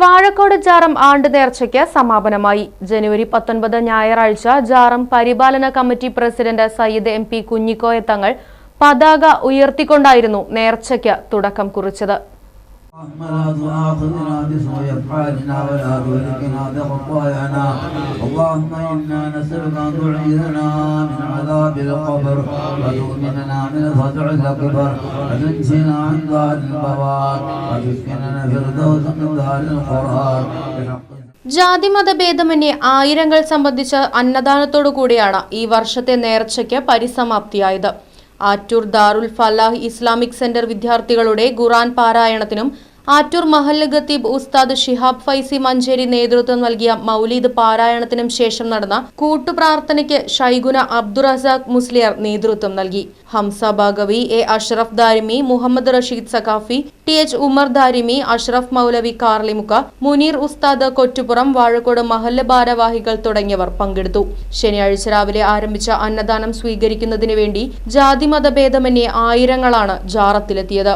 വാഴക്കോട് ജാറം ആണ്ട് നേർച്ചയ്ക്ക് സമാപനമായി ജനുവരി പത്തൊൻപത് ഞായറാഴ്ച ജാറം പരിപാലന committee president Sayyid M P Kunhikoya Thangal പതാക ഉയർത്തിക്കൊണ്ടായിരുന്നു നേർച്ചയ്ക്ക് തുടക്കം കുറിച്ചത് اللهم ജാതിമതഭേദമന്യേ ആയിരങ്ങൾ സംബന്ധിച്ച അന്നദാനത്തോടു കൂടിയാണ് ഈ വർഷത്തെ നേർച്ചയ്ക്ക് പരിസമാപ്തിയായത്. ആറ്റൂർ ദാറുൽ ഫലാഹ് ഇസ്ലാമിക് സെന്റർ വിദ്യാർത്ഥികളുടെ ഖുറാൻ പാരായണത്തിനും ആറ്റൂർ മഹല്ല് ഖത്തീബ് ഉസ്താദ് ഷിഹാബ് ഫൈസി മഞ്ചേരി നേതൃത്വം നൽകിയ മൗലീദ് പാരായണത്തിനും ശേഷം നടന്ന കൂട്ടുപ്രാർത്ഥനയ്ക്ക് ഷൈഗുന അബ്ദുറസാഖ് മുസ്ലിയർ നേതൃത്വം നൽകി. Hamza Baqavi A Ashraf Darimi Muhammad Rasheed Saqafi T H Umar Darimi Ashraf Moulavi Karlimukku Muneer Ustad Kottupuram Vazhakkode മഹല്ല് ഭാരവാഹികൾ തുടങ്ങിയവർ പങ്കെടുത്തു. ശനിയാഴ്ച രാവിലെ ആരംഭിച്ച അന്നദാനം സ്വീകരിക്കുന്നതിന് വേണ്ടി ജാതിമതഭേദമന്യേ ആയിരങ്ങളാണ് ജാറത്തിലെത്തിയത്.